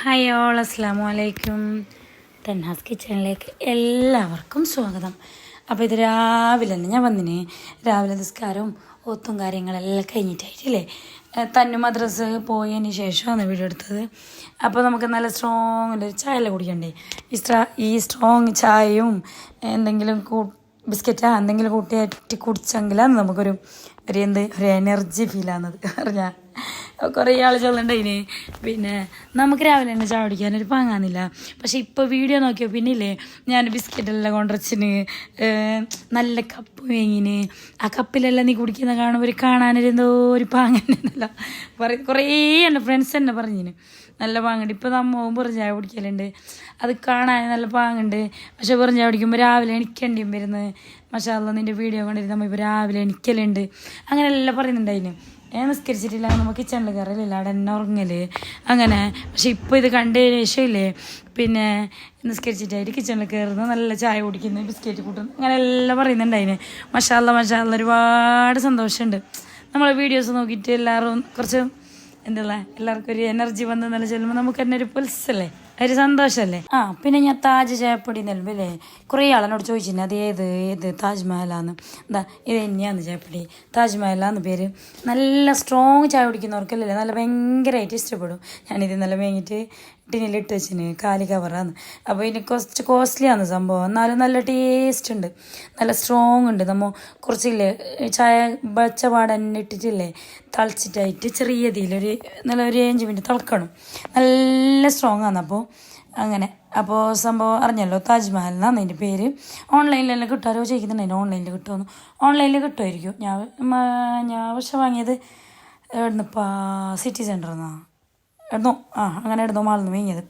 Hi all അസ്സാം വലൈക്കും തെന്നാസ് കിച്ചണിലേക്ക് എല്ലാവർക്കും സ്വാഗതം. അപ്പോൾ ഇത് രാവിലെ തന്നെ ഞാൻ വന്നിന്. രാവിലെ നിസ്കാരവും ഒത്തും കാര്യങ്ങളെല്ലാം കഴിഞ്ഞിട്ടായിട്ടില്ലേ? തന്നെ മദ്രസ് പോയതിന് ശേഷമാണ് വീഡിയോ എടുത്തത്. അപ്പോൾ നമുക്ക് നല്ല സ്ട്രോങ് ഒരു ചായ കുടിക്കണ്ടേ? ഈ സ്ട്രാ ഈ സ്ട്രോങ് ചായയും എന്തെങ്കിലും കൂ ബിസ്ക്കറ്റാ എന്തെങ്കിലും കൂട്ടിയായിട്ട് കുടിച്ചെങ്കിലാണ് നമുക്കൊരു ഒരു എന്ത് ഒരു എനർജി ഫീൽ ആകുന്നത് പറഞ്ഞാൽ കുറേ ആൾ ചൊല്ലണ്ടതിന് പിന്നെ നമുക്ക് രാവിലെ തന്നെ ചായ കുടിക്കാനൊരു പാങ്ങാന്നില്ല. പക്ഷെ ഇപ്പോൾ വീഡിയോ നോക്കിയോ പിന്നെ ഇല്ലേ ഞാൻ ബിസ്ക്കറ്റെല്ലാം കൊണ്ടുവച്ചിന് നല്ല കപ്പ് വേങ്ങിന്. ആ കപ്പിലെല്ലാം നീ കുടിക്കുന്ന കാണുമ്പോൾ ഒരു കാണാനൊരു എന്തോ ഒരു പാങ്ങന്നല്ല. പറയും കുറേ എന്റെ ഫ്രണ്ട്സ് തന്നെ പറഞ്ഞിന്. നല്ല പാങ്ങുണ്ട്. ഇപ്പോൾ നമ്മ വെറും ചായ കുടിക്കലുണ്ട്. അത് കാണാൻ നല്ല പാങ്ങുണ്ട്. പക്ഷെ ചായ കുടിക്കുമ്പോൾ രാവിലെ എണിക്കേണ്ടിയും വരുന്നത്. മഷാല്ല നിന്റെ വീഡിയോ കണ്ടിരുന്ന് നമ്മൾ ഇപ്പോൾ രാവിലെ എണിക്കലുണ്ട്. അങ്ങനെയെല്ലാം എല്ലാം പറയുന്നുണ്ട് അതിന് ഞാൻ നിസ്കരിച്ചിട്ടില്ല നമ്മൾ കിച്ചണിൽ കയറലില്ല അവിടെ എന്നെ ഉറങ്ങൽ. അങ്ങനെ. പക്ഷെ ഇപ്പോൾ ഇത് കണ്ടതിന് ശേഷമില്ലേ പിന്നെ നിസ്കരിച്ചിട്ടായിട്ട് കിച്ചണിൽ കയറുന്നു നല്ല ചായ കുടിക്കുന്നു ബിസ്ക്കറ്റ് കൂട്ടുന്നു അങ്ങനെ എല്ലാം പറയുന്നുണ്ട് അതിന് മഷാല്ല മഷാല്ല ഒരുപാട് സന്തോഷമുണ്ട്. നമ്മളെ വീഡിയോസ് നോക്കിയിട്ട് എല്ലാവരും കുറച്ച് എന്താ എല്ലാവർക്കും ഒരു എനർജി വന്ന് നല്ല ചെല്ലുമ്പോൾ നമുക്ക് തന്നെ ഒരു പുൽസല്ലേ ഒരു സന്തോഷല്ലേ? ആ പിന്നെ ഞാൻ താജ് ചായപ്പൊടി നെൽവില്ലേ കുറേ ആളെന്നോട് ചോദിച്ചിരുന്നു അത് ഏത് ഏത് താജ്മഹലാന്ന് എന്താ ഇത് തന്നെയാന്ന് ചായപ്പൊടി താജ്മഹലാന്ന് പേര്. നല്ല സ്ട്രോങ് ചായ കുടിക്കുന്നവർക്കല്ലേ നല്ല ഭയങ്കരമായിട്ട് ഇഷ്ടപ്പെടും. ഞാനിത് നല്ല വേങ്ങിയിട്ട് ടിന്നിലിട്ട് വെച്ചിന് കാലി കവറാന്ന്. അപ്പോൾ ഇതിന് കുറച്ച് കോസ്റ്റ്ലിയാണ് സംഭവം. എന്നാലും നല്ല ടേസ്റ്റ് ഉണ്ട്. നല്ല സ്ട്രോങ് ഉണ്ട്. നമ്മൾ കുറച്ചില്ലേ ചായ പച്ച പാടന്നെ ഇട്ടിട്ടില്ലേ തളിച്ചിട്ടായിട്ട് ചെറിയ തീയിലൊരു നല്ല ഒരു അഞ്ച് മിനിറ്റ് തിളക്കണം. നല്ല സ്ട്രോങ് ആണ് അപ്പോൾ അങ്ങനെ. അപ്പോൾ സംഭവം അറിഞ്ഞല്ലോ താജ്മഹൽ എന്നാണ് അതിന്റെ പേര്. ഓൺലൈനിലെല്ലാം കിട്ടാരോ ചോദിക്കുന്നുണ്ടായിരുന്നു ഓൺലൈനിൽ കിട്ടുമെന്ന് ഓൺലൈനിൽ കിട്ടുമായിരിക്കും ഞാൻ ഞാൻ പക്ഷെ വാങ്ങിയത് എവിടുന്ന്? സിറ്റി സെന്ററിൽ നിന്നാണ് ഇടുന്നു ആ അങ്ങനെ ഇടുന്നു മാളുന്നു വീങ്ങിയത്.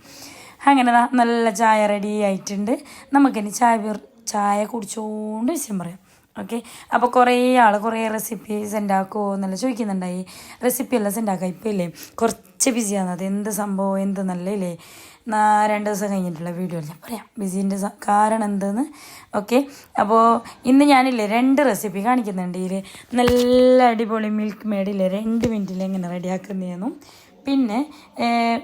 അങ്ങനെ നല്ല ചായ റെഡി ആയിട്ടുണ്ട്. നമുക്കിനി ചായ ചായ കുടിച്ചോണ്ട് വിഷയം പറയാം. ഓക്കെ അപ്പോൾ കുറേ ആൾ കുറേ റെസിപ്പി സെൻഡ് ആക്കുമോ എന്നെല്ലാം ചോദിക്കുന്നുണ്ടായി. റെസിപ്പി എല്ലാം സെൻഡ് ആക്കാം. ഇപ്പോൾ ഇല്ലേ? കുറച്ച് ബിസിയാണ് അത് എന്ത് സംഭവം? എന്ത് നല്ല ഇല്ലേ രണ്ട് ദിവസം കഴിഞ്ഞിട്ടുള്ള വീഡിയോ ഞാൻ പറയാം. ബിസിന്റെ കാരണം എന്തെന്ന്? ഓക്കെ അപ്പോൾ ഇന്ന് ഞാനില്ലേ രണ്ട് റെസിപ്പി കാണിക്കുന്നുണ്ട്. ഇതിൽ നല്ല അടിപൊളി മിൽക്ക് മേഡില്ലേ രണ്ട് മിനിറ്റിൽ എങ്ങനെ റെഡിയാക്കുന്നതെന്നും പിന്നെ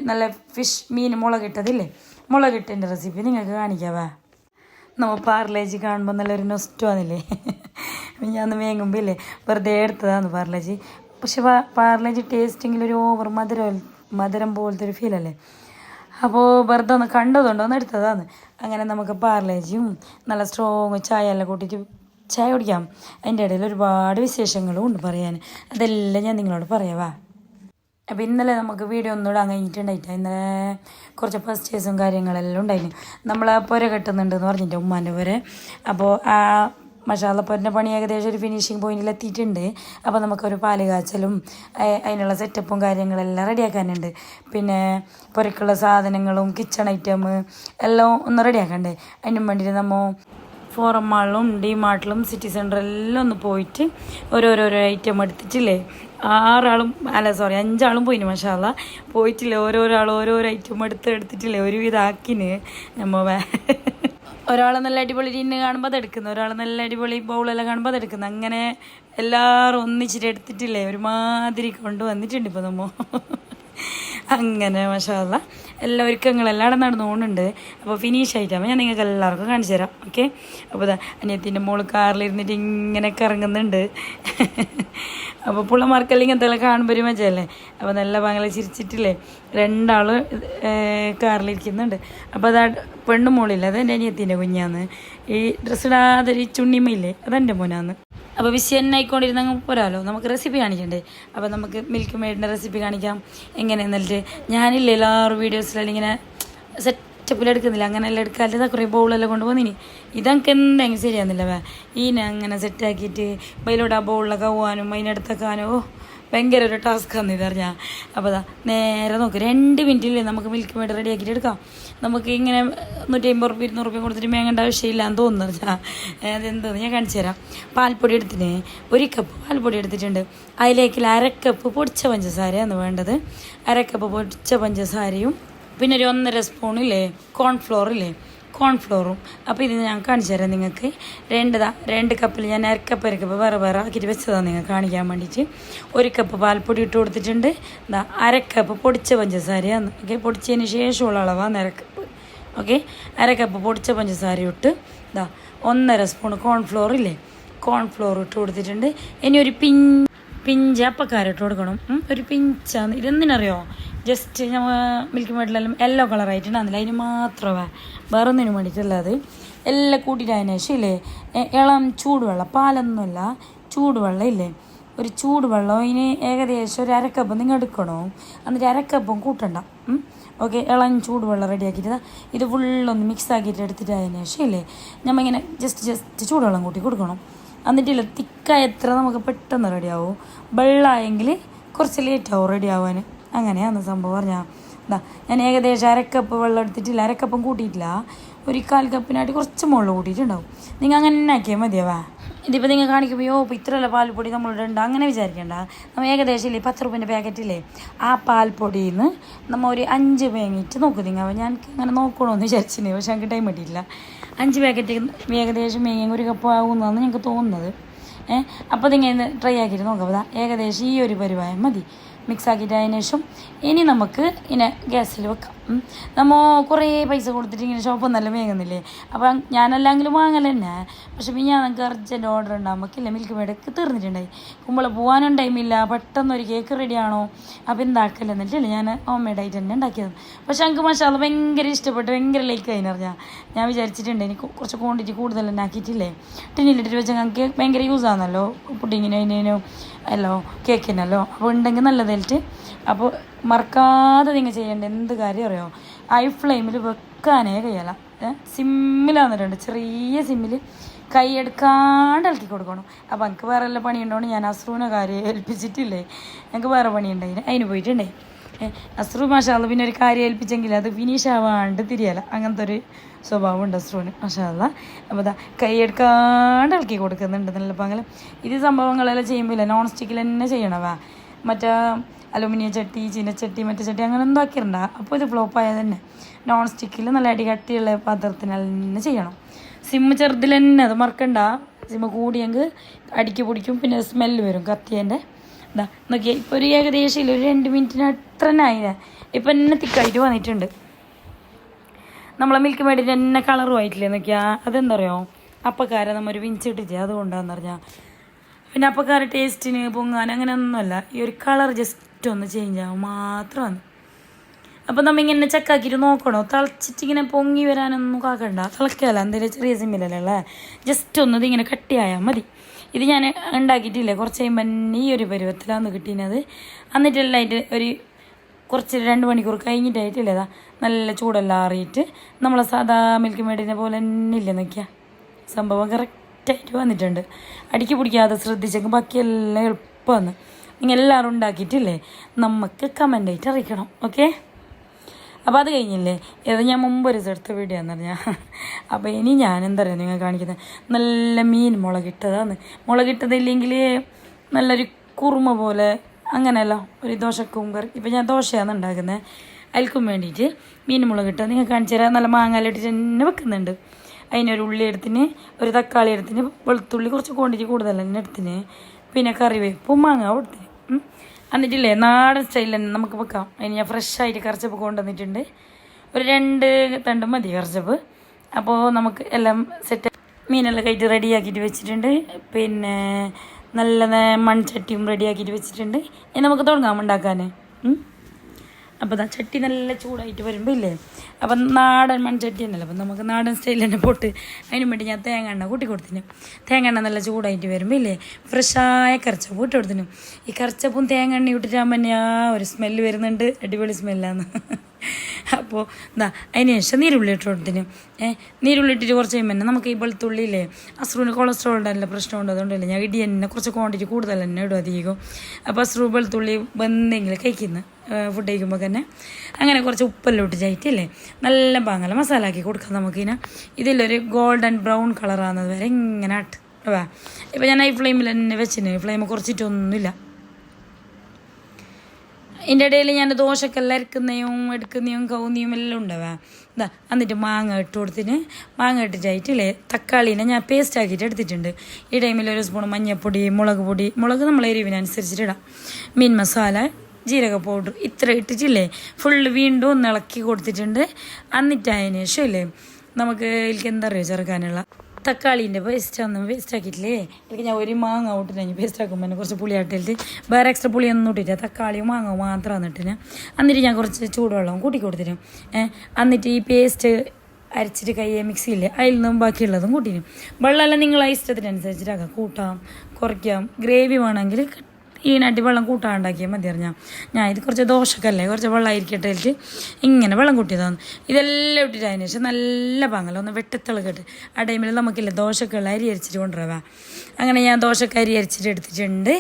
നല്ല ഫിഷ് മീൻ മുളകിട്ടതില്ലേ മുളകിട്ടതിന്റെ റെസിപ്പി നിങ്ങൾക്ക് കാണിക്കാവാ. നമ്മൾ പാർലേജി കാണുമ്പോൾ നല്ലൊരു നൊസ്റ്റു ആണില്ലേ ഞാൻ വേങ്ങുമ്പോൾ ഇല്ലേ വെറുതെ എടുത്തതാണ് പാർലേജി. പക്ഷെ പാർലേജി ടേസ്റ്റിങ്ങിൽ ഒരു ഓവർ മധുരം മധുരം പോലത്തെ ഒരു ഫീലല്ലേ അപ്പോൾ വെറുതെ ഒന്ന് കണ്ടതുകൊണ്ട് ഒന്ന് എടുത്തതാണ് അങ്ങനെ നമുക്ക് പാർലേജിയും നല്ല സ്ട്രോങ് ചായ എല്ലാം കൂട്ടിയിട്ട് ചായ കുടിക്കാം. അതിന്റെ ഇടയിൽ ഒരുപാട് വിശേഷങ്ങളും ഉണ്ട് പറയാൻ. അതെല്ലാം ഞാൻ നിങ്ങളോട് പറയാവാ. അപ്പോൾ ഇന്നലെ നമുക്ക് വീഡിയോ ഒന്നും ഇടാൻ കഴിഞ്ഞിട്ടുണ്ടായിട്ടില്ല ഇന്നലെ കുറച്ച് പർച്ചേസും കാര്യങ്ങളെല്ലാം ഉണ്ടായിരുന്നു നമ്മൾ ആ പുര കെട്ടുന്നുണ്ടെന്ന് പറഞ്ഞിട്ട് ഉമ്മാന്റെ പുര? അപ്പോൾ ആ മഷാല പുരന്റെ പണി ഏകദേശം ഒരു ഫിനിഷിങ് പോയിന്റിൽ എത്തിയിട്ടുണ്ട്. അപ്പോൾ നമുക്കൊരു പാൽ കാച്ചലും അതിനുള്ള സെറ്റപ്പും കാര്യങ്ങളെല്ലാം റെഡിയാക്കാനുണ്ട്. പിന്നെ പുരക്കുള്ള സാധനങ്ങളും കിച്ചൺ ഐറ്റം എല്ലാം ഒന്ന് റെഡിയാക്കണ്ടേ? അതിനും വേണ്ടിയിട്ട് നമ്മൾ ഫോറം മാളിലും ഡി മാർട്ടിലും സിറ്റി സെന്ററിലും ഒന്ന് പോയിട്ട് ഓരോരോരോ ഐറ്റം എടുത്തിട്ടില്ലേ? ആറാളും അല്ല സോറി അഞ്ചാളും പോയിന് മഷാല പോയിട്ടില്ല ഓരോരാൾ ഓരോരോ ഐറ്റം എടുത്ത് എടുത്തിട്ടില്ലേ ഒരുവിധം ആക്കിന് നമ്മ ഒരാൾ നല്ല അടിപൊളി ടിന്ന് കാണുമ്പോൾ അതെടുക്കുന്നു ഒരാൾ നല്ല അടിപൊളി ബൗളെല്ലാം കാണുമ്പോൾ അതെടുക്കുന്നു അങ്ങനെ എല്ലാവരും ഒന്നിച്ചിട്ട് എടുത്തിട്ടില്ലേ ഒരുമാതിരി കൊണ്ടുവന്നിട്ടുണ്ട് ഇപ്പോൾ നമ്മ. അങ്ങനെ മഷാല്ല എല്ലാ ഒരുക്കങ്ങളെല്ലാം അവിടെ നടന്നു പോകുന്നുണ്ട് അപ്പോൾ ഫിനിഷ് ആയിട്ടാകുമ്പോൾ ഞാൻ നിങ്ങൾക്ക് എല്ലാവർക്കും കാണിച്ചു തരാം. ഓക്കെ അപ്പോൾ ഇതാ അനിയത്തിന്റെ മോൾ കാറിലിരുന്നിട്ട് ഇങ്ങനെ കറങ്ങുന്നുണ്ട് അപ്പോൾ പുള്ളമാർക്കെല്ലാം ഇങ്ങനത്തെ കാണുമ്പോൾ ഒരു മജയല്ലേ? അപ്പോൾ നല്ല ഭയങ്കര ചിരിച്ചിട്ടില്ലേ? രണ്ടാൾ കാറിലിരിക്കുന്നുണ്ട്. അപ്പോൾ അതാ പെണ്ണ് മോളില്ല? അത് എന്റെ അനിയത്തിന്റെ കുഞ്ഞാന്ന്. ഈ ഡ്രസ്സ് ഇടാതെ ഒരു ചുണ്ണിമ്മയില്ലേ അതെന്റെ മോനാന്ന്. അപ്പോൾ വിഷയം ആയിക്കൊണ്ടിരുന്ന പോരാലോ? നമുക്ക് റെസിപ്പി കാണിക്കണ്ടേ? അപ്പോൾ നമുക്ക് മിൽക്ക് മെയ്ഡിന്റെ റെസിപ്പി കാണിക്കാം. എങ്ങനെയെന്നിട്ട് ഞാനില്ല എല്ലാവരും വീഡിയോസിലെല്ലാം ഇങ്ങനെ സെറ്റപ്പിലെടുക്കുന്നില്ല അങ്ങനെ എല്ലാം എടുക്കാതെ ഇതാ കുറേ ബൗളെല്ലാം കൊണ്ടുപോകുന്നിനി ഇതൊക്കെ എന്തെങ്കിലും ശരിയാകുന്നില്ല വേ. ഈനെ അങ്ങനെ സെറ്റാക്കിയിട്ട് അതിലൂടെ ആ ബൗളിലൊക്കെ പോകാനും അതിനടുത്തേക്കാനോ ഓ ഭയങ്കര ഒരു ടാസ്ക് ആണ് ഇതറിഞ്ഞാൽ അപ്പോൾ അതാ നേരെ നോക്ക്. രണ്ട് മിനിറ്റില്ലേ നമുക്ക് മിൽക്ക് മേഡ് റെഡി ആക്കിയിട്ട് എടുക്കാം. നമുക്ക് ഇങ്ങനെ നൂറ്റി അമ്പത് റുപ്യ ഇരുന്നൂറ് റുപ്യ കൊടുത്തിട്ട് മേങ്ങേണ്ട ആവശ്യമില്ല എന്ന് തോന്നുന്നു അതെന്തെന്ന് ഞാൻ കാണിച്ചു തരാം. പാൽപ്പൊടി എടുത്തിന്. ഒരു കപ്പ് പാൽപ്പൊടി എടുത്തിട്ടുണ്ട്. അതിലേക്ക് അരക്കപ്പ് പൊടിച്ച പഞ്ചസാരയാണ് വേണ്ടത്. അരക്കപ്പ് പൊടിച്ച പഞ്ചസാരയും പിന്നെ ഒരു ഒന്നര സ്പൂണില്ലേ കോൺഫ്ലോർ ഇല്ലേ? കോൺഫ്ലോറും അപ്പോൾ ഇത് ഞാൻ കാണിച്ചു തരാം നിങ്ങൾക്ക്. രണ്ടതാ രണ്ട് കപ്പിൽ ഞാൻ അരക്കപ്പ് അരക്കപ്പ് വേറെ വേറെ ആക്കിയിട്ട് വെച്ചതാണ് നിങ്ങൾക്ക് കാണിക്കാൻ വേണ്ടിയിട്ട്. ഒരു കപ്പ് പാൽപ്പൊടി ഇട്ട് കൊടുത്തിട്ടുണ്ട്. എന്താ അരക്കപ്പ് പൊടിച്ച പഞ്ചസാരയാണ്. ഓക്കെ പൊടിച്ചതിന് ശേഷമുള്ള അളവാണ് അരക്കപ്പ് ഓക്കെ അരക്കപ്പ് പൊടിച്ച പഞ്ചസാര ഇട്ട് ഇതാ ഒന്നര സ്പൂൺ കോൺഫ്ലോർ ഇല്ലേ? കോൺഫ്ലോർ ഇട്ട് കൊടുത്തിട്ടുണ്ട്. ഇനി ഒരു പിഞ്ച് പിഞ്ച് അപ്പക്കാരിട്ട് കൊടുക്കണം. ഉം. ഒരു പിഞ്ചാന്ന്. ഇതെന്തിനറിയോ? ജസ്റ്റ് ഞമ്മ മിൽക്ക് മേഡിലെല്ലാം യെല്ലോ കളറായിട്ടുണ്ടാകുന്നില്ല അതിന് മാത്രമേ വേറെ ഒന്നിനും വേണ്ടിയിട്ടുള്ളത്. എല്ലാം കൂട്ടിയിട്ട് അതിന് ശേഷം ഇല്ലേ ഇളം ചൂടുവെള്ളം പാലൊന്നുമല്ല ചൂടുവെള്ളം ഇല്ലേ ഒരു ചൂടുവെള്ളം അതിന് ഏകദേശം ഒരു അരക്കപ്പം നിങ്ങൾ എടുക്കണോ? എന്നിട്ട് അരക്കപ്പം കൂട്ടണ്ട ഓക്കെ ഇളം ചൂടുവെള്ളം റെഡിയാക്കിയിട്ട് ഇത് ഫുള്ളൊന്ന് മിക്സ് ആക്കിയിട്ട് എടുത്തിട്ട് അതിന് ശേഷം ഇല്ലേ നമ്മൾ ഇങ്ങനെ ജസ്റ്റ് ജസ്റ്റ് ചൂടുവെള്ളം കൂട്ടി കൊടുക്കണം. എന്നിട്ടില്ല തിക്കായ എത്ര നമുക്ക് പെട്ടെന്ന് റെഡിയാവും വെള്ളമായെങ്കിൽ കുറച്ച് ലേറ്റ് ആവും റെഡി ആവാൻ അങ്ങനെയാണ് സംഭവം പറഞ്ഞാൽ എന്താ ഞാൻ ഏകദേശം അരക്കപ്പ് വെള്ളം എടുത്തിട്ടില്ല അരക്കപ്പം കൂട്ടിയിട്ടില്ല. ഒരു കാൽ കപ്പിനായിട്ട് കുറച്ച് മുകളിൽ കൂട്ടിയിട്ടുണ്ടാവും. നിങ്ങൾ അങ്ങനെ ആക്കിയാൽ മതിയാവാ ഇതിപ്പോൾ നിങ്ങൾ കാണിക്കുമ്പോൾ യോ ഇപ്പോൾ ഇത്രയല്ല പാൽപ്പൊടി നമ്മളിവിടെ ഉണ്ട് അങ്ങനെ വിചാരിക്കേണ്ട. നമ്മൾ ഏകദേശം ഇല്ലേ പത്ത് റുപ്യന്റെ പാക്കറ്റില്ലേ ആ പാൽപ്പൊടിയിൽ നിന്ന് നമ്മൾ ഒരു അഞ്ച് വേങ്ങിയിട്ട് നോക്കും നിങ്ങൾ. ഞാൻ അങ്ങനെ നോക്കണമെന്ന് വിചാരിച്ചിന് പക്ഷെ എനിക്ക് ടൈം കിട്ടിയില്ല അഞ്ച് പാക്കറ്റ് ഏകദേശം വേങ്ങി ഒരു കപ്പ് ആകുമെന്നാണ് ഞങ്ങൾക്ക് തോന്നുന്നത്. ഏഹ് അപ്പോൾ നിങ്ങൾ ട്രൈ ആക്കിയിട്ട് നോക്കാം. ഏകദേശം ഈ ഒരു പരിവായം മതി. മിക്സ് ആക്കിയിട്ടതിന് ശേഷം ഇനി നമുക്ക് ഇങ്ങനെ ഗ്യാസിൽ വെക്കാം. നമ്മൾ നമ്മ കുറേ പൈസ കൊടുത്തിട്ട് ഇങ്ങനെ ഷോപ്പ് നല്ല വേഗുന്നില്ലേ അപ്പം ഞാനല്ലെങ്കിലും വാങ്ങൽ തന്നെ പക്ഷെ പിന്നെ ഞാൻ നമുക്ക് അർജന്റ് ഓർഡർ ഉണ്ടാകുമ്പോഴേക്കില്ല മിൽക്ക് മേടൊക്കെ തീർന്നിട്ടുണ്ടായി. കുമ്പള പോകാനും ടൈമില്ല പെട്ടെന്ന് ഒരു കേക്ക് റെഡിയാണോ അപ്പോൾ എന്താക്കല്ല എന്നിട്ടില്ല ഞാൻ മെയ്ഡായിട്ട് തന്നെ ഉണ്ടാക്കിയത് പക്ഷെ എനിക്ക് മസാല ഭയങ്കര ഇഷ്ടപ്പെട്ടു. ഭയങ്കര ലൈക്ക് ആയി അറിഞ്ഞാൽ ഞാൻ വിചാരിച്ചിട്ടുണ്ട് എനിക്ക് കുറച്ച് ക്വാണ്ടിറ്റി കൂടുതൽ തന്നെ ആക്കിയിട്ടില്ലേ? ടിന്നിലിട്ടിട്ട് വെച്ചാൽ ഞങ്ങൾക്ക് ഭയങ്കര യൂസ് ആണല്ലോ. പുഡിങ്ങിനും അതിനും അല്ലോ കേക്കിനല്ലോ അപ്പോൾ ഉണ്ടെങ്കിൽ നല്ലതായിട്ട് അപ്പോൾ മറക്കാതെ നിങ്ങൾ ചെയ്യേണ്ട എന്ത് കാര്യം അറിയോ? ഐ ഫ്ലെയിമിൽ വെക്കാനേ കഴിയല സിമ്മിലാന്നിട്ടുണ്ട് ചെറിയ സിമ്മിൽ കൈ എടുക്കാണ്ട് ഇളക്കി കൊടുക്കണം. അപ്പോൾ എനിക്ക് വേറെ എല്ലാ പണിയുണ്ടോണ്ട് ഞാൻ അസ്രൂനെ കാര്യം ഏൽപ്പിച്ചിട്ടില്ലേ? എനിക്ക് വേറെ പണിയുണ്ടായി അതിന്? പോയിട്ടുണ്ടേ. അസ്രു മാഷാല്ല പിന്നെ ഒരു കാര്യം ഏൽപ്പിച്ചെങ്കിൽ അത് ഫിനിഷ് ആവാണ്ട് തിരിയല അങ്ങനത്തെ ഒരു സ്വഭാവം ഉണ്ട് അസ്രുവിന് മാഷാല്ല അപ്പോൾ അതാ കൈ എടുക്കാണ്ട് ഇളക്കി കൊടുക്കുന്നുണ്ട്. നല്ല പങ്കലം ഇത് സംഭവങ്ങളെല്ലാം ചെയ്യുമ്പോൾ നോൺ സ്റ്റിക്കിൽ തന്നെ ചെയ്യണവാ മറ്റേ അലുമിനിയം ചട്ടി ചീനച്ചട്ടി മറ്റേ ചട്ടി അങ്ങനെ എന്തോ ആക്കിയിട്ടുണ്ട. അപ്പോൾ ഇത് ഫ്ലോപ്പ് ആയത് തന്നെ. നോൺ സ്റ്റിക്കിൽ നല്ല അടി കട്ടിയുള്ള പാത്രത്തിൽ തന്നെ ചെയ്യണം. സിമ്മ് ചെറുതിൽ തന്നെ അത് മറക്കണ്ട. സിമ്മ് കൂടിയെങ്കിൽ അടിക്ക് പിടിക്കും പിന്നെ സ്മെല്ല് വരും കത്തിയന്റെ. ഇതാ നോക്കിയാൽ ഇപ്പോൾ ഒരു ഏകദേശം ഇല്ല ഒരു രണ്ട് മിനിറ്റിന് അത്ര തന്നെ ആയില്ല? ഇപ്പം എന്നെ തിക്കായിട്ട് വന്നിട്ടുണ്ട്. നമ്മളെ മിൽക്ക് മേടിച്ച് തന്നെ കളറും ആയിട്ടില്ലേ നോക്കിയാൽ അതെന്താ പറയുക അപ്പക്കാരെ നമ്മ ഒരു ചെയ്യാം അതുകൊണ്ടാണെന്ന് പറഞ്ഞാൽ പിന്നെ അപ്പക്കാര ടേസ്റ്റിന് പൊങ്ങാൻ അങ്ങനെ ഒന്നുമല്ല ഈ ഒരു കളർ ജസ്റ്റ് ഒന്ന് ചേഞ്ച് ആവും. മാത്രമാണ്. അപ്പം നമ്മ ഇങ്ങനെ ചക്കാക്കിയിട്ട് നോക്കണോ? തിളച്ചിട്ട് ഇങ്ങനെ പൊങ്ങി വരാനൊന്നും കാക്കണ്ട. തിളക്കല്ല എന്തെങ്കിലും ചെറിയ സിമ്മിലല്ലേ ജസ്റ്റ് ഒന്ന് ഇതിങ്ങനെ കട്ടിയായാൽ മതി. ഇത് ഞാൻ ഉണ്ടാക്കിയിട്ടില്ലേ? കുറച്ച് കഴിയുമ്പോൾ തന്നെ ഈ ഒരു പരുവത്തിലാണ് കിട്ടിയത് എന്നിട്ടെല്ലാം അതിന്റെ ഒരു കുറച്ച് രണ്ട് മണിക്കൂർ കഴിഞ്ഞിട്ടായിട്ടില്ലേ അതാ നല്ല ചൂടെല്ലാം ആറിയിട്ട് നമ്മളെ സാധാ മിൽക്ക് മേടിനെ പോലെ തന്നെ ഇല്ലേ നോക്കിയാൽ സംഭവം കറക്റ്റായിട്ട് വന്നിട്ടുണ്ട്. അടിക്ക് പിടിക്കാതെ ശ്രദ്ധിച്ചെങ്കിൽ ബാക്കിയെല്ലാം എളുപ്പമാണ്. നിങ്ങൾ എല്ലാവരും ഉണ്ടാക്കിയിട്ടില്ലേ? നമുക്ക് കമന്റായിട്ട് അറിയിക്കണം. ഓക്കെ അപ്പോൾ അത് കഴിഞ്ഞില്ലേ? ഇത് ഞാൻ മുമ്പ് ഒരു എടുത്ത വീഡിയോ എന്ന് പറഞ്ഞാൽ അപ്പോൾ ഇനി ഞാൻ എന്താ പറയുക നിങ്ങൾ കാണിക്കുന്നത്? നല്ല മീൻ മുളകിട്ടതാണ് മുളകിട്ടതില്ലെങ്കിൽ നല്ലൊരു കുറുമ പോലെ അങ്ങനെയല്ല ഒരു ദോശക്കും കറി. ഇപ്പം ഞാൻ ദോശയാണ് ഉണ്ടാക്കുന്നത്. അതിൽക്കും വേണ്ടിയിട്ട് മീൻ മുളകിട്ട നിങ്ങൾ കാണിച്ചു തരാം. നല്ല മാങ്ങാലിട്ട് തന്നെ വെക്കുന്നുണ്ട്. അതിനൊരു ഉള്ളി എടുത്തിന് ഒരു തക്കാളി എടുത്തിന് വെളുത്തുള്ളി കുറച്ച് ക്വാണ്ടിറ്റി കൂടുതൽ തന്നെ എടുത്തിന് പിന്നെ കറിവേപ്പും മാങ്ങ കൊടുത്തിന്. എന്നിട്ടില്ലേ നാടൻ സ്റ്റൈലിൽ തന്നെ നമുക്ക് വെക്കാം. അതിന് ഞാൻ ഫ്രഷായിട്ട് കറിച്ചപ്പ് കൊണ്ടുവന്നിട്ടുണ്ട്. ഒരു രണ്ട് തണ്ട് മതി കറിച്ചപ്പ്. അപ്പോൾ നമുക്ക് എല്ലാം സെറ്റ് മീനെല്ലാം കഴിച്ച് റെഡിയാക്കിയിട്ട് വെച്ചിട്ടുണ്ട്. പിന്നെ നല്ല മൺചട്ടിയും റെഡിയാക്കിയിട്ട് വെച്ചിട്ടുണ്ട്. ഇനി നമുക്ക് തുടങ്ങാം ഉണ്ടാക്കാൻ. അപ്പോൾ ദാ ചട്ടി നല്ല ചൂടായിട്ട് വരുമ്പോൾ ഇല്ലേ അപ്പം നാടൻ മൺചട്ടി എന്നല്ല അപ്പം നമുക്ക് നാടൻ സ്റ്റൈലിൽ തന്നെ പൊട്ട് അതിന് വേണ്ടി ഞാൻ തേങ്ങ എണ്ണ കൂട്ടി കൊടുത്തിന്. തേങ്ങ എണ്ണ നല്ല ചൂടായിട്ട് വരുമ്പോൾ ഇല്ലേ ഫ്രഷായ കറിച്ചപ്പ് ഇട്ട് കൊടുത്തിന്. ഈ കറിച്ചപ്പും തേങ്ങ എണ്ണ ഇട്ടിട്ടാകുമ്പോൾ ആ ഒരു സ്മെല്ല് വരുന്നുണ്ട് അടിപൊളി സ്മെല്ലാണ് അപ്പോൾ എന്താ അതിന് ശേഷം നീരുള്ളി ഇട്ട് കൊടുത്തിന്. ഏഹ് നീരുള്ളി ഇട്ടിട്ട് കുറച്ച് കഴിയുമ്പോൾ തന്നെ നമുക്ക് ഈ വെളുത്തുള്ളിയില്ലേ അസ്രൂന് കൊളസ്ട്രോളിന്റെ നല്ല പ്രശ്നമുണ്ട് അതുകൊണ്ടല്ലേ ഞാൻ ഇടി തന്നെ കുറച്ച് ക്വാണ്ടിറ്റി കൂടുതൽ തന്നെ ഇടും അധികം. അപ്പോൾ അസ്രൂ വെളുത്തുള്ളി വന്നെങ്കിൽ കഴിക്കുന്നു ഫുഡ് കഴിക്കുമ്പോൾ തന്നെ അങ്ങനെ കുറച്ച് ഉപ്പെല്ലാം ഇട്ട് ചായറ്റില്ലേ നല്ല പാങ്ങല മസാല ആക്കി കൊടുക്കാം നമുക്കിങ്ങനെ ഇതിലൊരു ഗോൾഡൻ ബ്രൗൺ കളറാകുന്നത് വരെ ഇങ്ങനെ ആട്ട് വാ ഇപ്പം ഞാൻ ഈ ഫ്ലെയിമിൽ തന്നെ വെച്ചിന്. ഫ്ലെയിം കുറച്ചിട്ടൊന്നുമില്ല. ഇതിന്റെ ഇടയിൽ ഞാൻ ദോശക്കെല്ലാം ഇരിക്കുന്നതും എടുക്കുന്നതും കൗന്നിയും എല്ലാം ഉണ്ടാവാ ഇതാ. എന്നിട്ട് മാങ്ങ ഇട്ട് കൊടുത്തിന്. മാങ്ങ ഇട്ടിട്ടായിട്ടില്ലേ തക്കാളീനെ ഞാൻ പേസ്റ്റ് ആക്കിയിട്ട് എടുത്തിട്ടുണ്ട്. ഈ ടൈമിൽ ഒരു സ്പൂൺ മഞ്ഞൾപ്പൊടി മുളക് പൊടി. മുളക് നമ്മൾ എരിവിനനുസരിച്ചിട്ടിടാം മീൻ മസാല ജീരക പൗഡർ ഇത്ര ഇട്ടിട്ടില്ലേ? ഫുള്ള് വീണ്ടും ഒന്ന് ഇളക്കി കൊടുത്തിട്ടുണ്ട്. എന്നിട്ട് ശേഷം ഇല്ലേ നമുക്ക് എനിക്ക് എന്താ പറയുക ചേർക്കാനുള്ള? തക്കാളീന്റെ പേസ്റ്റ് ഒന്നും പേസ്റ്റ് ആക്കിയിട്ടില്ലേ? എനിക്ക് ഞാൻ ഒരു മാങ്ങ ഔട്ടില്ല ഞാൻ പേസ്റ്റ് ആക്കുമ്പോൾ തന്നെ കുറച്ച് പുളി ആട്ടിയിട്ട് വേറെ എക്സ്ട്രാ പുളി ഒന്നും ഇട്ടില്ല തക്കാളിയും മാങ്ങ മാത്രം ഇട്ടിന്. എന്നിട്ട് ഞാൻ കുറച്ച് ചൂടുവെള്ളം കൂട്ടി കൊടുത്തിരും എന്നിട്ട് ഈ പേസ്റ്റ് അരച്ചിട്ട് കയ്യെ മിക്സിയില്ലേ അതിൽ നിന്നും ബാക്കിയുള്ളതും കൂട്ടിനും. വെള്ളമെല്ലാം നിങ്ങളെ ഇഷ്ടത്തിനനുസരിച്ചിട്ടാക്കാം. കൂട്ടാം കുറയ്ക്കാം. ഗ്രേവി വേണമെങ്കിൽ ഈനാട്ടി വെള്ളം കൂട്ടാണ്ടാക്കിയാൽ മതി അറിഞ്ഞാൽ ഞാൻ ഇത് കുറച്ച് ദോശക്കല്ലേ കുറച്ച് വെള്ളമായിരിക്കട്ടെ എനിക്ക് ഇങ്ങനെ വെള്ളം കൂട്ടിയതാണ്. ഇതെല്ലാം ഇട്ടിട്ട് അതിന് ശേഷം നല്ല പാങ്ങല ഒന്ന് വെട്ടിത്തിളക്കിട്ട് ആ ടൈമിൽ നമുക്കില്ല ദോശക്കുള്ള അരി അരിച്ചിട്ട് കൊണ്ടുവരാം. അങ്ങനെ ഞാൻ ദോശക്ക് അരി അരിച്ചിട്ട് എടുത്തിട്ടുണ്ട്.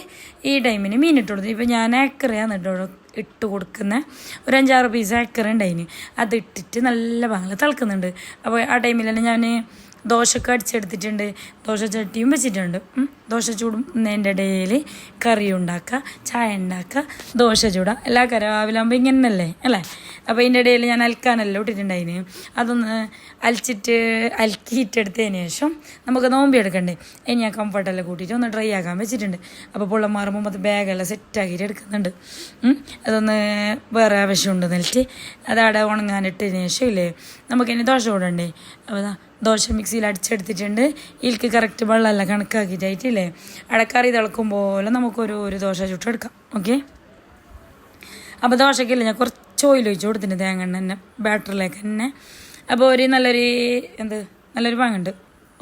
ഈ ടൈമിന് മീൻ ഇട്ട് കൊടുത്തു. ഇപ്പം ഞാൻ ഏക്കറിയാന്ന് ഇട്ടോ ഇട്ട് കൊടുക്കുന്ന. ഒരു അഞ്ചാറ് പീസ് ഏക്കറുണ്ട് അതിന്. അത് ഇട്ടിട്ട് നല്ല പാങ്ങല തിളക്കുന്നുണ്ട്. അപ്പോൾ ആ ടൈമിൽ തന്നെ ഞാൻ ദോശക്ക് അടിച്ചെടുത്തിട്ടുണ്ട്. ദോശ ചട്ടിയും വെച്ചിട്ടുണ്ട്. ദോശ ചൂടുന്നതിന്റെ ഇടയിൽ കറി ഉണ്ടാക്കുക ചായ ഉണ്ടാക്കുക ദോശ ചൂടുക. എല്ലാ കറി രാവിലെ ആകുമ്പോൾ ഇങ്ങനല്ലേ അല്ലേ? അപ്പോൾ ഇതിന്റെ ഇടയിൽ ഞാൻ അൽക്കാനെല്ലാം ഇട്ടിട്ടുണ്ടായിന്. അതൊന്ന് അലച്ചിട്ട് അലക്കിയിട്ടെടുത്തതിന് ശേഷം നമുക്ക് നോമ്പി എടുക്കണ്ടേ? ഇനി ഞാൻ കംഫർട്ടെല്ലാം കൂട്ടിയിട്ട് ഒന്ന് ഡ്രൈ ആക്കാൻ വെച്ചിട്ടുണ്ട്. അപ്പോൾ പുള്ളം മാറുമ്പോൾ അത് ബാഗെല്ലാം സെറ്റാക്കിയിട്ട് എടുക്കുന്നുണ്ട്. അതൊന്ന് വേറെ ആവശ്യമുണ്ട് എന്നിട്ട് അതവിടെ ഉണങ്ങാനിട്ടതിന് ശേഷം ഇല്ലേ? നമുക്കിനി ദോശ കൂടണ്ടേ അപ്പോൾ ദോശ മിക്സിയിൽ അടിച്ചെടുത്തിട്ടുണ്ട്. ഇൽക്ക് കറക്റ്റ് വെള്ളമെല്ലാം കണക്കാക്കിയിട്ടായിട്ടില്ലേ അടക്കറി കറി തിളക്കും പോലെ നമുക്കൊരു ഒരു ദോശ ചുട്ടെടുക്കാം. ഓക്കെ അപ്പോൾ ദോശക്കില്ല ഞാൻ കുറച്ച് ഓയിൽ ഒഴിച്ച് കൊടുത്തിട്ട് തേങ്ങ തന്നെ ബാറ്ററിലേക്ക് തന്നെ. അപ്പോൾ ഒരു നല്ലൊരു എന്ത് നല്ലൊരു പങ്കുണ്ട്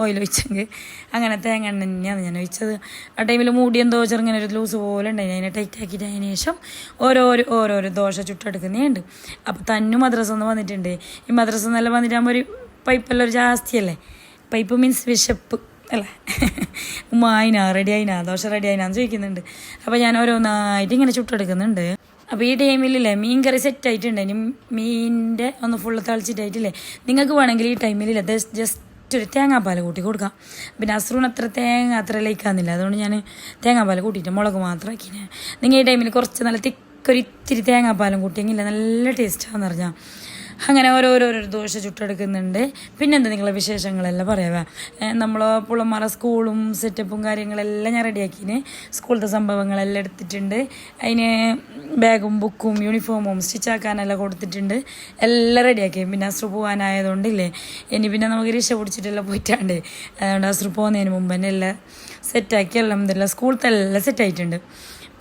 ഓയിൽ ഒഴിച്ചെങ്കിൽ. അങ്ങനെ തേങ്ങ തന്നെയാണ് ഞാൻ ഒഴിച്ചത്. ആ ടൈമിൽ മൂടി എന്തോ ചെറുങ്ങനെ ഒരു ലൂസ് പോലെ ഉണ്ടായി അതിനെ ടൈറ്റ് ആക്കിയിട്ട് അതിന് ശേഷം ഓരോരോ ഓരോരോ ദോശ ചുട്ടെടുക്കുന്നതുണ്ട് അപ്പോൾ തന്നു മദ്രസ ഒന്ന് വന്നിട്ടുണ്ട്. ഈ മദ്രസ നല്ല വന്നിട്ടാകുമ്പോൾ ഒരു പൈപ്പെല്ലാം ഒരു ജാസ്തിയല്ലേ? പൈപ്പ് മീൻസ് വിശപ്പ് അല്ലേ? ഉമ്മ ആയിനാ റെഡി ആയിനാ ദോശ റെഡി ആയിനാന്ന് ചോദിക്കുന്നുണ്ട്. അപ്പോൾ ഞാൻ ഓരോന്നായിട്ട് ഇങ്ങനെ ചുട്ടെടുക്കുന്നുണ്ട്. അപ്പോൾ ഈ ടൈമിലില്ലേ മീൻ കറി സെറ്റ് ആയിട്ടുണ്ട് ഇനി മീനിന്റെ ഒന്ന് ഫുള്ള് തളിച്ചിട്ടായിട്ടില്ലേ. നിങ്ങൾക്ക് വേണമെങ്കിൽ ഈ ടൈമിലില്ലേ ജസ്റ്റ് ഒരു തേങ്ങാപ്പാൽ കൂട്ടി കൊടുക്കാം. പിന്നെ അസ്രൂൺ അത്ര തേങ്ങ അത്ര ലയിക്കാന്നില്ല അതുകൊണ്ട് ഞാൻ തേങ്ങാപ്പാൽ കൂട്ടിയിട്ട് മുളക് മാത്രം ആക്കിനെ. നിങ്ങൾ ഈ ടൈമിൽ കുറച്ച് നല്ല തിക്കൊരു ഇത്തിരി തേങ്ങാപ്പാലും കൂട്ടിയെങ്കിൽ നല്ല ടേസ്റ്റാണെന്ന് പറഞ്ഞാൽ അങ്ങനെ ഓരോരോരോ ദോശ ചുട്ടെടുക്കുന്നുണ്ട്. പിന്നെന്താ നിങ്ങളെ വിശേഷങ്ങളെല്ലാം പറയാവേ? നമ്മൾ പുള്ളന്മാരെ സ്കൂളും സെറ്റപ്പും കാര്യങ്ങളെല്ലാം ഞാൻ റെഡിയാക്കിന്. സ്കൂളത്തെ സംഭവങ്ങളെല്ലാം എടുത്തിട്ടുണ്ട്. അതിന് ബാഗും ബുക്കും യൂണിഫോമും സ്റ്റിച്ചാക്കാനെല്ലാം കൊടുത്തിട്ടുണ്ട്. എല്ലാം റെഡിയാക്കി പിന്നെ അസ്രു പോകാനായതുകൊണ്ടില്ലേ ഇനി പിന്നെ നമുക്ക് രക്ഷ പിടിച്ചിട്ടെല്ലാം പോയിട്ടാണ്ട്. അതുകൊണ്ട് അസ്രു പോകുന്നതിന് മുമ്പ് തന്നെ എല്ലാം സെറ്റാക്കി എല്ലാം ഇതെല്ലാം സ്കൂളത്തെ എല്ലാം സെറ്റായിട്ടുണ്ട്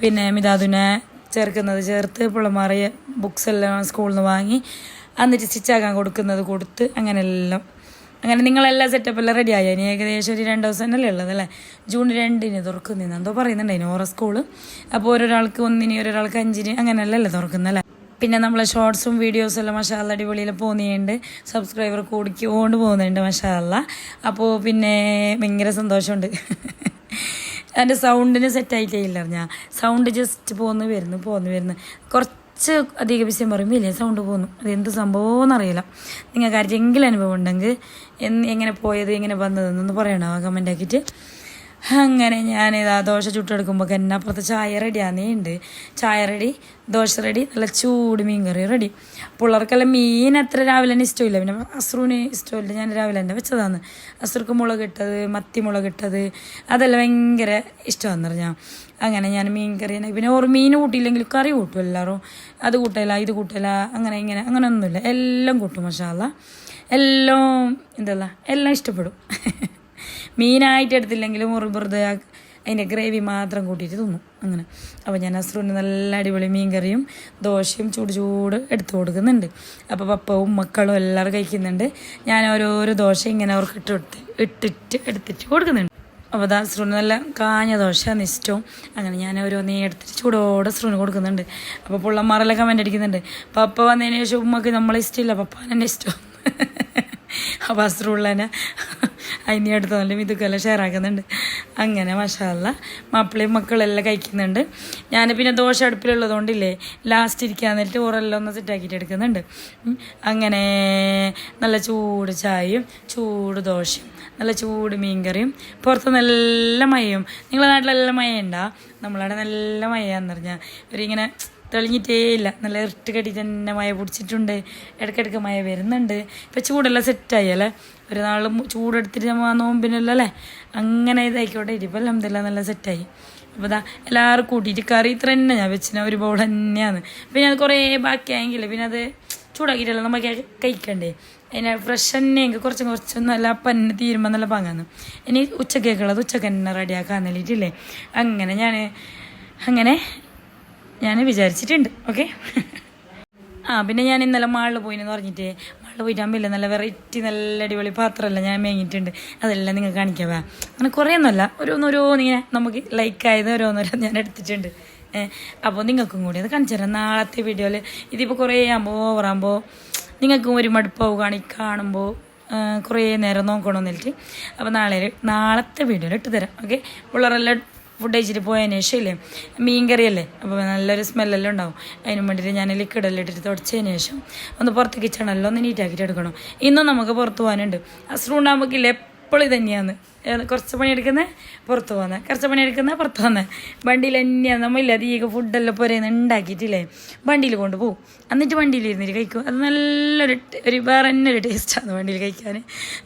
പിന്നെ മിതാദുനെ ചേർക്കുന്നത് ചേർത്ത് പിള്ളമാറിയ ബുക്സ് എല്ലാം സ്കൂളിൽ നിന്ന് വാങ്ങി എന്നിട്ട് സ്റ്റിച്ചാക്കാൻ കൊടുക്കുന്നത് കൊടുത്ത് അങ്ങനെ എല്ലാം അങ്ങനെ നിങ്ങളെല്ലാം സെറ്റപ്പ് എല്ലാം റെഡി ആയി? ഇനി ഏകദേശം ഒരു രണ്ട് ദിവസം തന്നെയല്ലേ ഉള്ളത് അല്ലേ? ജൂൺ രണ്ടിന് തുറക്കുന്നതെന്ന് എന്തോ പറയുന്നുണ്ടായിന് ഓരോ സ്കൂൾ അപ്പോൾ ഓരോരാൾക്ക് ഒന്നിന് ഒരാൾക്ക് അഞ്ചിന് അങ്ങനെയല്ലല്ലേ തുറക്കുന്നല്ലേ പിന്നെ നമ്മളെ ഷോർട്സും വീഡിയോസും എല്ലാം മഷാല അടിപൊളിയിൽ പോകുന്നുണ്ട്. സബ്സ്ക്രൈബർ കൂടിക്കൊണ്ട് പോകുന്നുണ്ട് മഷാല അപ്പോൾ പിന്നെ ഭയങ്കര സന്തോഷമുണ്ട്. എന്റെ സൗണ്ടിന് സെറ്റായിട്ടേ ഇല്ല ഞാൻ സൗണ്ട് ജസ്റ്റ് പോന്ന് വരുന്നു പോന്ന് വരുന്നു. കുറച്ച് അധിക വിഷയം പറയുമ്പോൾ ഇല്ലേ സൗണ്ട് പോകുന്നു അത് എന്ത് സംഭവം അറിയില്ല. നിങ്ങൾക്ക് ആരെങ്കിലും അനുഭവം ഉണ്ടെങ്കിൽ എങ്ങനെ പോയത് എങ്ങനെ വന്നതെന്നൊന്ന് പറയണോ? കമന്റ് ആക്കിയിട്ട്. അങ്ങനെ ഞാൻ ഇതാ ദോശ ചുട്ടെടുക്കുമ്പോൾ തന്നെ അപ്പുറത്ത് ചായ റെഡിയാന്നേ ഉണ്ട് ചായ റെഡി ദോശ റെഡി നല്ല ചൂട് മീൻ കറി റെഡി പിള്ളേർക്കെല്ലാം മീൻ അത്ര രാവിലെ തന്നെ ഇഷ്ടമില്ല. പിന്നെ അസ്രൂന് ഇഷ്ടമില്ല. ഞാൻ രാവിലെ തന്നെ വെച്ചതാണ്. അസ്രക്ക് മുളകിട്ടത് മത്തി മുളകിട്ടത് അതെല്ലാം ഭയങ്കര ഇഷ്ടമാണെന്ന് പറഞ്ഞാൽ അങ്ങനെ ഞാൻ മീൻ കറി പിന്നെ ഓർ മീൻ കൂട്ടിയില്ലെങ്കിൽ കറി കൂട്ടും എല്ലാവരും അത് കൂട്ടല ഇത് കൂട്ടല അങ്ങനെ ഇങ്ങനെ അങ്ങനെ ഒന്നുമില്ല. എല്ലാം കൂട്ടും മഷാല എല്ലാം എന്തല്ല എല്ലാം ഇഷ്ടപ്പെടും. മീനായിട്ട് എടുത്തില്ലെങ്കിലും വെറുതെ അതിന്റെ ഗ്രേവി മാത്രം കൂട്ടിയിട്ട് തിന്നും. അങ്ങനെ. അപ്പോൾ ഞാൻ അസ്രുവിന് നല്ല അടിപൊളി മീൻ കറിയും ദോശയും ചൂട് ചൂട് എടുത്തു കൊടുക്കുന്നുണ്ട്. അപ്പോൾ പപ്പവും മക്കളും എല്ലാവരും കഴിക്കുന്നുണ്ട്. ഞാൻ ഓരോരോ ദോശ ഇങ്ങനെ അവർക്ക് ഇട്ട് ഇട്ടിട്ട് എടുത്തിട്ട് കൊടുക്കുന്നുണ്ട്. അപ്പോൾ ദാ അസ്രുവിന് നല്ല കാഞ്ഞ ദോശ ഇഷ്ടവും അങ്ങനെ ഞാൻ ഓരോന്നേ എടുത്തിട്ട് ചൂടോടെ അസ്രുവിന് കൊടുക്കുന്നുണ്ട്. അപ്പോൾ പുള്ളന്മാരെല്ലാം കമന്റ് അടിക്കുന്നുണ്ട്. പപ്പ വന്നതിന് ശേഷം ഉമ്മക്ക് നമ്മളെ ഇഷ്ടമില്ല. എന്റെ ഇഷ്ടം. അപ്പോൾ അസ്രുള്ളനെ അതിന് അടുത്ത് നല്ല എല്ലാം ഷെയർ ആക്കുന്നുണ്ട്. അങ്ങനെ മഷാല്ല മാപ്പിളയും മക്കളെല്ലാം കഴിക്കുന്നുണ്ട്. ഞാൻ പിന്നെ ദോശ അടുപ്പിലുള്ളതുകൊണ്ടില്ലേ ലാസ്റ്റ് ഇരിക്കാൻ നേരിട്ട് ഓറെല്ലാം ഒന്ന് സെറ്റാക്കിയിട്ട് എടുക്കുന്നുണ്ട്. അങ്ങനെ നല്ല ചൂട് ചായയും ചൂട് ദോശയും നല്ല ചൂട് മീൻകറിയും പുറത്ത് നല്ല മയയും നിങ്ങളുടെ നാട്ടിലെല്ലാം ഉണ്ടാ നമ്മളവിടെ നല്ല മയാന്ന് പറഞ്ഞാൽ ഒരു ഇങ്ങനെ തെളിഞ്ഞിട്ടേ ഇല്ല. നല്ല ഇറിട്ട് കെട്ടി തന്നെ മഴ പിടിച്ചിട്ടുണ്ട്. ഇടയ്ക്കിടയ്ക്ക് മഴ വരുന്നുണ്ട്. ഇപ്പം ചൂടെല്ലാം സെറ്റായി അല്ലേ? ഒരു നാൾ ചൂടെടുത്തിട്ട് നമ്മൾ നോമ്പിനല്ലോ അല്ലേ അങ്ങനെ ഇതായിക്കോട്ടെ. ഇരിപ്പം അലഹമില്ല നല്ല സെറ്റായി. അപ്പോൾ ഇതാ എല്ലാവരും കൂട്ടിയിട്ട് കറി ഇത്ര തന്നെ ഞാൻ വെച്ചിന്. ഒരു ബോൾ തന്നെയാണ്. പിന്നെ അത് കുറേ ബാക്കിയായെങ്കിൽ പിന്നെ അത് ചൂടാക്കിയിട്ടല്ല നമുക്ക് കഴിക്കണ്ടേ? അതിനെ ഫ്രഷ് തന്നെ എനിക്ക് കുറച്ച് കുറച്ച് നല്ല പന്നെ തീരുമ്പോൾ നല്ല പാങ്ങാന്ന്. ഇനി ഉച്ചക്കേക്കുള്ളത് ഉച്ചയ്ക്ക് തന്നെ റെഡിയാക്കാൻ വേണ്ടിയിട്ടില്ലേ? അങ്ങനെ ഞാൻ അങ്ങനെ ഞാൻ വിചാരിച്ചിട്ടുണ്ട്. ഓക്കെ? ആ പിന്നെ ഞാൻ ഇന്നലെ മാളിൽ പോയിന്ന് പറഞ്ഞിട്ട് മാളിൽ പോയിട്ട് നല്ല വെറൈറ്റി നല്ല അടിപൊളി പാത്രമല്ല ഞാൻ മേങ്ങിയിട്ടുണ്ട്. അതെല്ലാം നിങ്ങൾ കാണിക്കാവാ അങ്ങനെ കുറേ ഓരോന്നോരോ ഓരോന്നോരോന്നിങ്ങനെ നമുക്ക് ലൈക്കായത് ഓരോന്നോരോ ഞാൻ എടുത്തിട്ടുണ്ട്. അപ്പോൾ നിങ്ങൾക്കും കൂടി അത് കാണിച്ചു തരാം. നാളത്തെ വീഡിയോയിൽ ഇതിപ്പോൾ കുറേ ആകുമ്പോൾ ഓവറാകുമ്പോൾ നിങ്ങൾക്കും ഒരു മടുപ്പാവും കാണി കാണുമ്പോൾ കുറേ നേരം നോക്കണമെന്നിട്ട് അപ്പോൾ നാളെ നാളത്തെ വീഡിയോയിൽ ഇട്ട് തരാം. ഓക്കെ പിള്ളേരെല്ലാം ഫുഡ് കഴിച്ചിട്ട് പോയതിന് മീൻ കറിയല്ലേ? അപ്പോൾ നല്ലൊരു സ്മെല്ലെല്ലാം ഉണ്ടാവും. അതിന് വേണ്ടിയിട്ട് ഞാൻ ലിക്വിഡെല്ലാം ഇട്ടിട്ട് തുടച്ചതിന് ശേഷം ഒന്ന് പുറത്ത് കിച്ചണെല്ലാം ഒന്ന് നീറ്റാക്കിയിട്ട് എടുക്കണം. ഇന്നും നമുക്ക് പുറത്ത് പോകാനുണ്ട്. ഉണ്ടാകുമ്പോൾ എപ്പോഴും തന്നെയാണ്. കുറച്ച് പണിയെടുക്കുന്നത് പുറത്ത് പോകുന്നത് കുറച്ച് പണിയെടുക്കുന്നത് പുറത്ത് പോകുന്നത് വണ്ടിയിൽ തന്നെയാണ്. നമ്മളില്ല തീയൊക്കെ ഫുഡെല്ലാം പോരേന്ന് ഉണ്ടാക്കിയിട്ടില്ലേ? വണ്ടിയിൽ കൊണ്ടുപോകും എന്നിട്ട് വണ്ടിയിൽ ഇരുന്നിട്ട് കഴിക്കും. അത് നല്ലൊരു ഒരു വേറെ തന്നെ ഒരു ടേസ്റ്റാണ് വണ്ടിയിൽ കഴിക്കാൻ.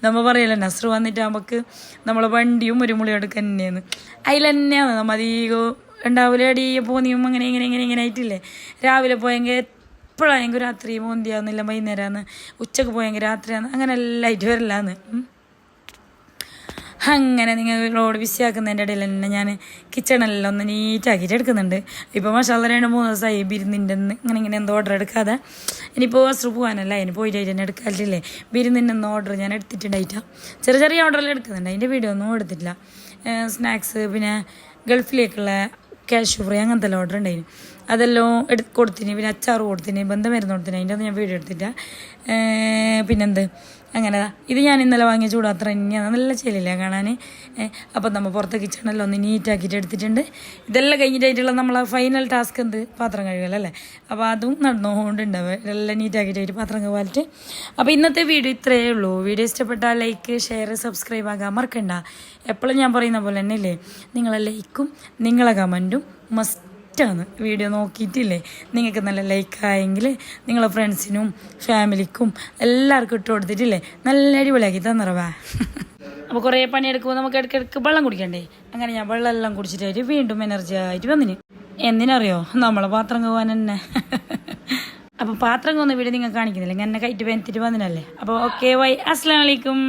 നമ്മൾ പറയല്ലോ നസ്രു വന്നിട്ട് നമുക്ക് നമ്മളെ വണ്ടിയും ഒരു മുളി എടുക്കുക തന്നെയാണ്. അതിൽ തന്നെയാണ് നമ്മൾ അധികം ഉണ്ടാവില്ല അടിയെ പോന്നിയും അങ്ങനെ ഇങ്ങനെ ഇങ്ങനെ ഇങ്ങനെ ആയിട്ടില്ലേ? രാവിലെ പോയെങ്കിൽ എപ്പോഴാണെങ്കിൽ രാത്രി മോന്തിയാവുന്നില്ല വൈകുന്നേരമാണ് ഉച്ചയ്ക്ക് പോയെങ്കിൽ രാത്രിയാണ് അങ്ങനെ എല്ലാം ആയിട്ട് വരലാന്ന്. അങ്ങനെ റോഡ് ബിസിയാക്കുന്നതിന്റെ ഇടയിൽ തന്നെ ഞാൻ കിച്ചണെല്ലാം ഒന്ന് നീറ്റാക്കിയിട്ട് എടുക്കുന്നുണ്ട്. ഇപ്പോൾ മഷാല രണ്ട് മൂന്ന് ദിവസമായി ബിരുന്നിന്റെ ഇങ്ങനെ ഇങ്ങനെ എന്തോ ഓർഡർ എടുക്കാതെ. ഇനിയിപ്പോൾ വസ്ത്രം പോകാനല്ല അതിന് പോയിട്ട് തന്നെ എടുക്കാറില്ലേ? ബിരുന്നിന്റെ ഒന്ന് ഓർഡർ ഞാൻ എടുത്തിട്ടുണ്ടായിട്ടാ. ചെറിയ ചെറിയ ഓർഡറെല്ലാം എടുക്കുന്നുണ്ട് അതിന്റെ വീഡിയോ ഒന്നും എടുത്തിട്ടില്ല. സ്നാക്സ് പിന്നെ ഗൾഫിലേക്കുള്ള ക്യാഷ് ഫ്രീ അങ്ങനത്തെ ഓർഡർ ഉണ്ടായിരുന്നു. അതെല്ലാം എടു കൊടുത്തിന് പിന്നെ അച്ചാറ് കൊടുത്തിന് ബന്ധം മരുന്ന് കൊടുത്തിന് അതിന്റെ ഒന്നും ഞാൻ വീഡിയോ എടുത്തിട്ടില്ല. പിന്നെന്ത്? അങ്ങനെ. ഇത് ഞാൻ ഇന്നലെ വാങ്ങിയ ചൂടാത്ര തന്നെയാണ് നല്ല ചെല്ലില്ല കാണാൻ അപ്പം നമ്മൾ പുറത്ത് കിച്ചണെല്ലാം ഒന്ന് നീറ്റാക്കിയിട്ട് എടുത്തിട്ടുണ്ട്. ഇതെല്ലാം കഴിഞ്ഞിട്ടായിട്ടുള്ള നമ്മളെ ഫൈനൽ ടാസ്ക് എന്ത്? പാത്രം കഴുകലല്ലേ അപ്പോൾ അതും നടന്നുകൊണ്ടുണ്ടാവും എല്ലാം നീറ്റാക്കിയിട്ടായിട്ട് പാത്രം കഴുകാലിട്ട് അപ്പോൾ ഇന്നത്തെ വീഡിയോ ഇത്രയേ ഉള്ളൂ. വീഡിയോ ഇഷ്ടപ്പെട്ടാൽ ലൈക്ക് ഷെയർ സബ്സ്ക്രൈബ് ആകാൻ മറക്കണ്ട. എപ്പോഴും ഞാൻ പറയുന്ന പോലെ തന്നെ അല്ലേ നിങ്ങളെ ലൈക്കും നിങ്ങളെ കമന്റും മസ്റ്റ് ആണ് വീഡിയോ നോക്കിയിട്ടില്ലേ? നിങ്ങൾക്ക് നല്ല ലൈക്കായെങ്കിൽ നിങ്ങളെ ഫ്രണ്ട്സിനും ഫാമിലിക്കും എല്ലാവർക്കും ഇട്ട് കൊടുത്തിട്ടില്ലേ? നല്ല അടിപൊളിയാക്കി തന്നറവാ. അപ്പോൾ കുറേ പണിയെടുക്കുമ്പോൾ നമുക്ക് ഇടയ്ക്കിടയ്ക്ക് വെള്ളം കുടിക്കണ്ടേ? അങ്ങനെ ഞാൻ വെള്ളം എല്ലാം കുടിച്ചിട്ടായിട്ട് വീണ്ടും എനർജി ആയിട്ട് വന്നിന്. എന്തിനറിയോ? നമ്മളെ പാത്രം പോകാൻ തന്നെ. അപ്പോൾ പാത്രം കൊന്ന വീട് നിങ്ങൾ കാണിക്കുന്നില്ല? എന്നെ കയറ്റി വേനത്തിട്ട് വന്നിനല്ലേ? അപ്പോൾ ഓക്കെ വൈ അസ്സലാമലൈക്കും